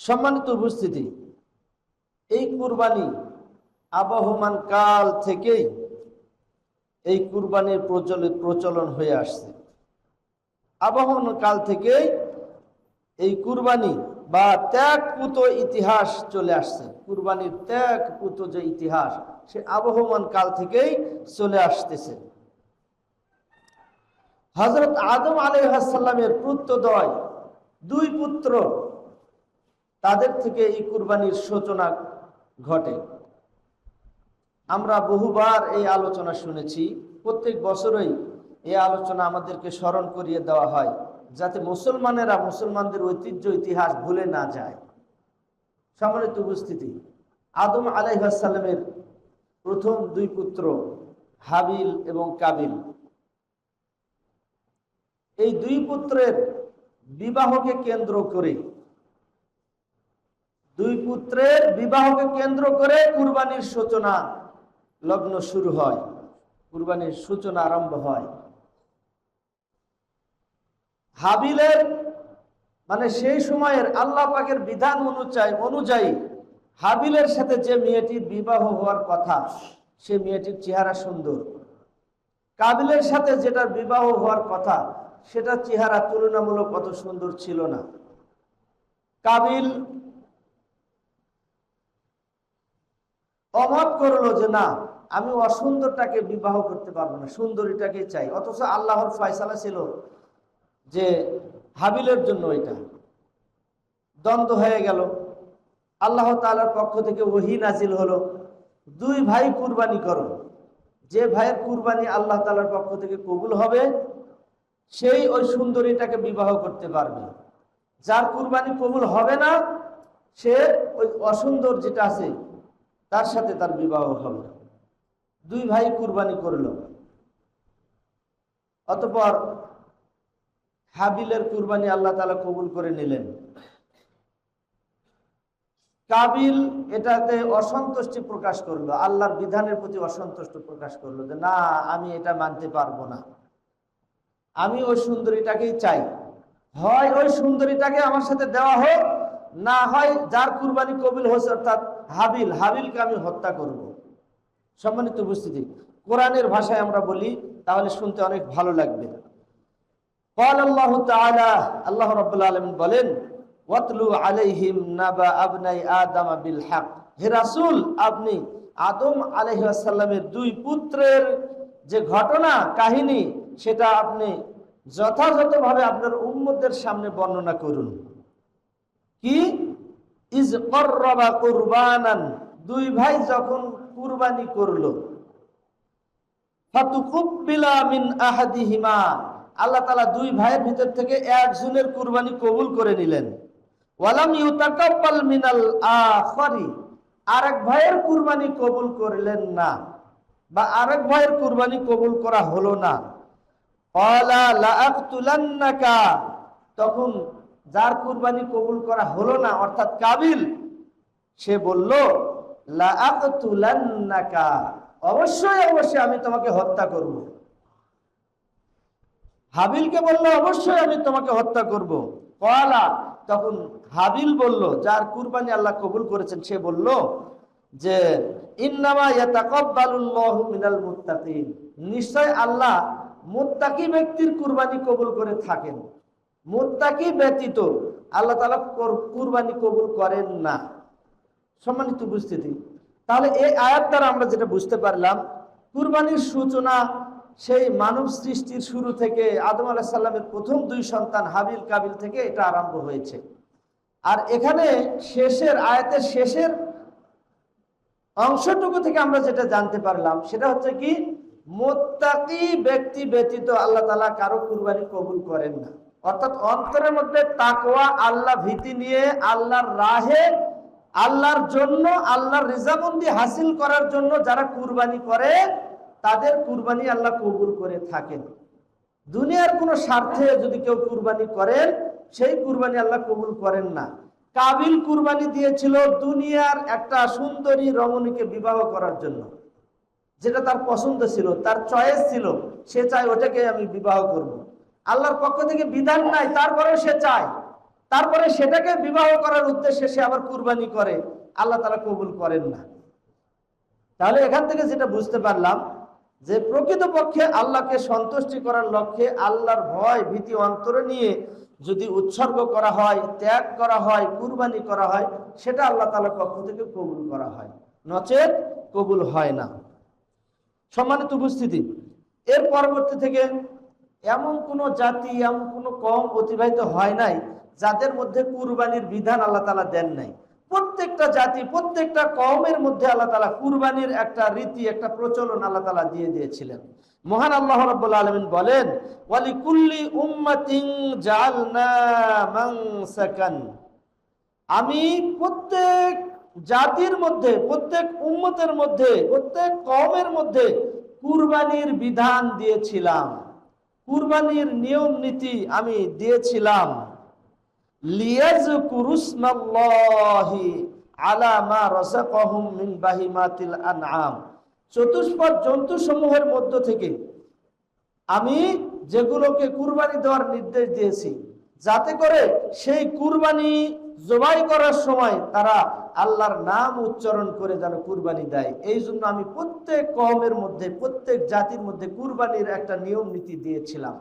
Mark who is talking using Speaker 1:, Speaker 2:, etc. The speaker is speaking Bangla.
Speaker 1: সম্মানিত উপস্থিতি, এই কুরবানি আবহমান কাল থেকেই এই কুরবানির প্রচলিত প্রচলন হয়ে আসছে। আবহমান কাল থেকেই এই কুরবানি বা ত্যাগপুত ইতিহাস চলে আসছে। কুরবানির ত্যাগপুত যে ইতিহাস, সে আবহমান কাল থেকেই চলে আসতেছে। হজরত আদম আলাইহাসাল্লামের পুত্রদয় দুই পুত্র তাদের থেকে এই কুরবানির সূচনা ঘটে। আমরা বহুবার এই আলোচনা শুনেছি, প্রত্যেক বছরই এই আলোচনা আমাদেরকে স্মরণ করিয়ে দেওয়া হয়, যাতে মুসলমানেরা মুসলমানদের ঐতিহ্য, ইতিহাস ভুলে না যায়। সম্মানিত উপস্থিতি, আদম আলাইহাসাল্লামের প্রথম দুই পুত্র হাবিল এবং কাবিল। এই দুই পুত্রের বিবাহকে কেন্দ্র করে দুই পুত্রের বিবাহকে কেন্দ্র করে কুরবানির সূচনা লগ্ন শুরু হয়। কুরবানির সূচনা আরম্ভ হয়। হাবিলের মানে সেই সময়ের আল্লাহ পাকের বিধান অনুযায়ী অনুযায়ী হাবিলের সাথে যে মেয়েটির বিবাহ হওয়ার কথা, সে মেয়েটির চেহারা সুন্দর। কাবিলের সাথে যেটার বিবাহ হওয়ার কথা সেটা চেহারা তুলনামূলক কত সুন্দর ছিল না। কাবিল অমত করল যে না, আমি অসুন্দরটাকে বিবাহ করতে পারব না, সুন্দরীটাকে চাই। অথচ আল্লাহর ফয়সালা ছিল যে হাবিলের জন্য এটা। দ্বন্দ্ব হয়ে গেল। আল্লাহ তালার পক্ষ থেকে ওহি নাজিল হলো, দুই ভাই কুরবানি করো। যে ভাইয়ের কুরবানি আল্লাহ তালার পক্ষ থেকে কবুল হবে, সেই ওই সুন্দরীটাকে বিবাহ করতে পারবে। যার কুরবানি কবুল হবে না, সে ওই অসুন্দর যেটা আছে তার সাথে তার বিবাহ হবে দুই ভাই কুরবানি করল। অতপর হাবিলের কুরবানি আল্লাহ তালা কবুল করে নিলেন। কাবিল এটাতে অসন্তুষ্টি প্রকাশ করল, আল্লাহর বিধানের প্রতি অসন্তুষ্ট প্রকাশ করল যে, না, আমি এটা মানতে পারব না। আমি ওই সুন্দরীটাকেই চাই। হয় ওই সুন্দরীটাকে আমার সাথে দেওয়া হোক, না হয় যার কুরবানি কবিল হয়েছে অর্থাৎ হাবিল হাবিলকে আমি হত্যা করব। সম্মানিত উপস্থিতি কোরআনের ভাষায় আমরা বলি তাহলে শুনতে অনেক ভালো লাগবে قال الله تعالى আল্লাহ রাব্বুল আলামিন বলেন ওয়াতলু আলাইহিম নাবা আবনাই আদম বিল হক হে রাসূল আপনি আদম আলাইহিস সালামের দুই পুত্রের যে ঘটনা কাহিনী সেটা আপনি যথাযথভাবে আপনার উম্মতের সামনে বর্ণনা করুন কি দুই ভাই যখন কুরবানি করল। আল্লাহ তাআলা দুই ভাইয়ের ভিতর থেকে একজনের কুরবানি কবুল করে নিলেন। আরেক ভাইয়ের কুরবানি কবুল করলেন না বা আরেক ভাইয়ের কুরবানি কবুল করা হলো না। তখন যার কুরবানি কবুল করা হলো না, অর্থাৎ কাবিল, সে বলল অবশ্যই অবশ্যই আমি তোমাকে হত্যা করব। হাবিলকে বলল, অবশ্যই আমি তোমাকে হত্যা করব। কয়ালা তখন হাবিল বলল, যার কুরবানি আল্লাহ কবুল করেছেন, সে বলল যে নিশ্চয় আল্লাহ মুত্তাকি ব্যক্তির কুরবানি কবুল করে থাকেন। মুত্তাকি ব্যতীত আল্লাহ তাআলা কুরবানি কবুল করেন না। সম্মানিত উপস্থিতি। তাহলে এই আয়াত দ্বারা আমরা যেটা বুঝতে পারলাম, কুরবানির সূচনা সেই মানব সৃষ্টির শুরু থেকে আদম আলাহ সাল্লামের প্রথম দুই সন্তান হাবিল কাবিল থেকে এটা আরম্ভ হয়েছে। আর এখানে শেষের, আয়াতের শেষের অংশটুকু থেকে আমরা যেটা জানতে পারলাম, সেটা হচ্ছে কি, মোত্তাকি ব্যক্তি ব্যতীত আল্লাহ তালা কারও কুরবানি কবুল করেন না। অর্থাৎ অন্তরের মধ্যে তাকোয়া আল্লাহ ভীতি নিয়ে, আল্লাহর রাহে, আল্লাহর জন্য, আল্লাহর রেজাবন্দি হাসিল করার জন্য যারা কুরবানি করে, তাদের কুরবানি আল্লাহ কবুল করে থাকেন। দুনিয়ার কোনো স্বার্থে যদি কেউ কুরবানি করেন, সেই কুরবানি আল্লাহ কবুল করেন না। কাবিল কুরবানি দিয়েছিল দুনিয়ার একটা সুন্দরী রমণীকে বিবাহ করার জন্য। যেটা তার পছন্দ ছিল, তার চয়েস ছিল, সে চায় ওটাকে আমি বিবাহ করব। আল্লাহর পক্ষ থেকে বিধান নাই তারপরেও সে চায়। তারপরে সেটাকে বিবাহ করার উদ্দেশ্যে সে আবার কুরবানি করে। আল্লাহ তালা কবুল করেন না। তাহলে এখান থেকে যেটা বুঝতে পারলাম, যে প্রকৃতপক্ষে আল্লাহকে সন্তুষ্টি করার লক্ষ্যে আল্লাহর ভয় ভীতি অন্তরে নিয়ে যদি উৎসর্গ করা হয়, ত্যাগ করা হয়, কুরবানি করা হয়, সেটা আল্লাহ তালার পক্ষ থেকে কবুল করা হয়। নচেত কবুল হয় না। সম্মানিত উপস্থিতি, এর পরবর্তী থেকে এমন কোন জাতি, এমন কোন কম অতিবাহিত হয় নাই, যাদের মধ্যে কুরবানির বিধান আল্লাহ তালা দেন নাই। প্রত্যেকটা জাতি, প্রত্যেকটা কমের মধ্যে আল্লাহ তালা কুরবানির একটা রীতি, একটা প্রচলন আল্লাহ তালা দিয়ে দিয়েছিলেন। মহান আল্লাহ রাব্বুল আলামিন বলেন আমি প্রত্যেক জাতির মধ্যে, প্রত্যেক উম্মতের মধ্যে, প্রত্যেক কমের মধ্যে কুরবানির বিধান দিয়েছিলাম। কুরবানির নিয়ম নীতি আমি দিয়েছিলাম। চতুষ্পদ জন্তু মধ্য থেকে আমি যেগুলোকে কুরবানি দেওয়ার নির্দেশ দিয়েছি, যাতে করে সেই কুরবানি জবাই করার সময় তারা আল্লাহর নাম উচ্চারণ করে যেন কুরবানি দেয়। এই জন্য আমি প্রত্যেক কমের মধ্যে, প্রত্যেক জাতির মধ্যে কুরবানির একটা নিয়ম নীতি দিয়েছিলাম।